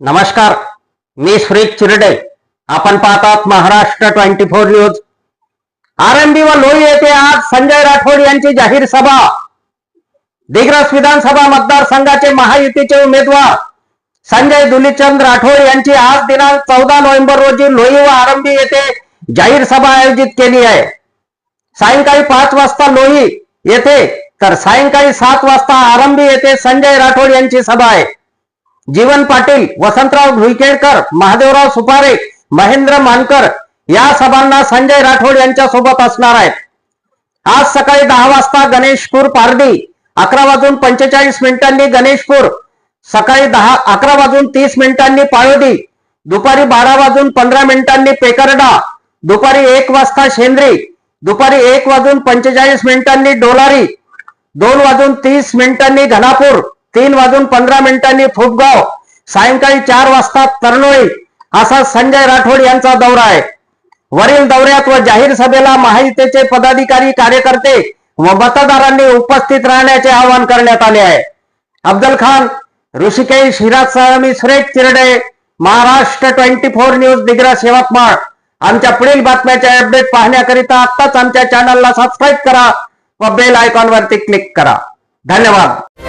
नमस्कार मी श्री चिरडे. आपण पाहतात महाराष्ट्र ट्वेंटी फोर न्यूज. आरंभी व लोही येथे आज संजय राठोड यांची जाहीर सभा. दिग्रस विधानसभा मतदारसंघाचे महायुतीचे उमेदवार संजय दुलीचंद राठोड यांची आज दिनांक चौदा नोव्हेंबर रोजी लोही व आरंभी येथे जाहीर सभा आयोजित केली आहे. सायंकाळी पाच वाजता लोही येथे तर सायंकाळी सात वाजता आरंभी येथे संजय राठोड यांची सभा आहे. जीवन पाटील वसंतराव भुईकेडकर महादेवराव सुपारे महेंद्र मानकर या सभांना संजय राठोड यांच्या सोबत असणार आहेत. आज सकाळी दहा वाजता गणेशपूर पारडी अकरा वाजून पंचेचाळीस मिनिटांनी गणेशपूर सकाळी दहा अकरा वाजून तीस मिनिटांनी पाळोदी दुपारी बारा वाजून पंधरा मिनिटांनी पेकरडा दुपारी एक वाजता शेंद्री दुपारी एक वाजून पंचेचाळीस मिनिटांनी डोलारी दोन वाजून तीस मिनिटांनी घनापूर तीन वाजून पंधरा मिनिटांनी फुपगाव सायंकाळी चार वाजता तरनोळी असा संजय राठोड यांचा दौरा आहे. वरील दौऱ्यात व जाहीर सभेला महायुतीचे पदाधिकारी कार्यकर्ते व मतदारांनी उपस्थित राहण्याचे आवाहन करण्यात आले आहे. अफजल खान ऋषिकेश हिराज मी Suresh Chirde Maharashtra twenty four news Digras Yavatmal. आमच्या पुढील बातम्याचे अपडेट पाहण्याकरिता आत्ताच आमच्या चॅनलला सबस्क्राईब करा व बेल आयकॉन वरती क्लिक करा. धन्यवाद.